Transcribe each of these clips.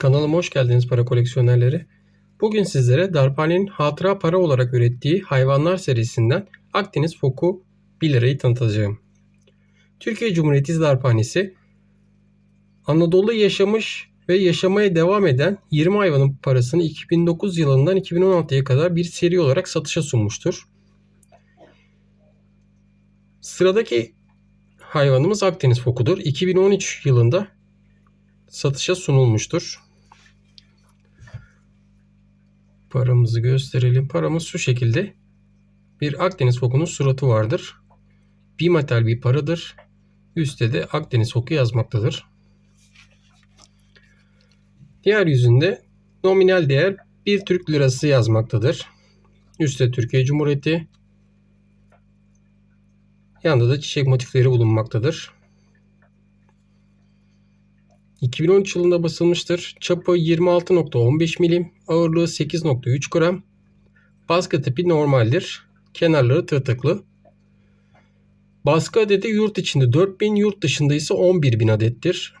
Kanalıma hoş geldiniz para koleksiyonerleri. Bugün sizlere Darphane'nin hatıra para olarak ürettiği hayvanlar serisinden Akdeniz Foku 1 lirayı tanıtacağım. Türkiye Cumhuriyeti Darphanesi Anadolu'da yaşamış ve yaşamaya devam eden 20 hayvanın parasını 2009 yılından 2016'ya kadar bir seri olarak satışa sunmuştur. Sıradaki hayvanımız Akdeniz Foku'dur. 2013 yılında satışa sunulmuştur. Paramızı gösterelim. Paramız şu şekilde. Bir Akdeniz fokunun suratı vardır. Bimetal bir paradır. Üstte de Akdeniz foku yazmaktadır. Diğer yüzünde nominal değer 1 Türk lirası yazmaktadır. Üstte Türkiye Cumhuriyeti. Yanında da çiçek motifleri bulunmaktadır. 2013 yılında basılmıştır. Çapı 26.15 milim, ağırlığı 8.3 gram. Baskı tipi normaldir. Kenarları tırtıklı. Baskı adedi yurt içinde 4000, yurt dışında ise 11000 adettir.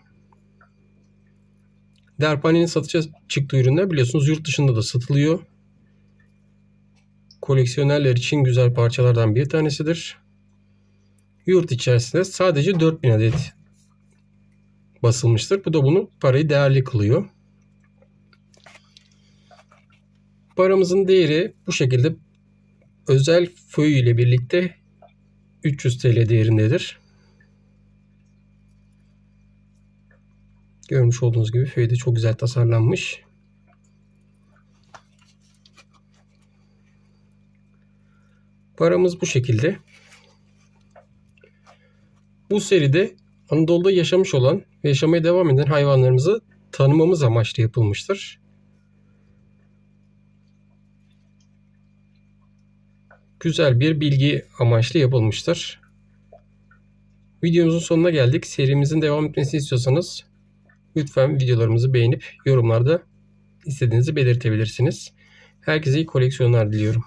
Derpane'nin satışa çıktığı ürünler biliyorsunuz yurt dışında da satılıyor. Koleksiyonerler için güzel parçalardan bir tanesidir. Yurt içerisinde sadece 4000 adet basılmıştır. Bu da bunu parayı değerli kılıyor. Paramızın değeri bu şekilde özel föyü ile birlikte 300 TL değerindedir. Görmüş olduğunuz gibi föy de çok güzel tasarlanmış. Paramız bu şekilde. Bu seride Anadolu'da yaşamış olan ve yaşamaya devam eden hayvanlarımızı tanımamız amaçlı yapılmıştır. Güzel bir bilgi amaçlı yapılmıştır. Videomuzun sonuna geldik. Serimizin devam etmesini istiyorsanız lütfen videolarımızı beğenip yorumlarda istediğinizi belirtebilirsiniz. Herkese iyi koleksiyonlar diliyorum.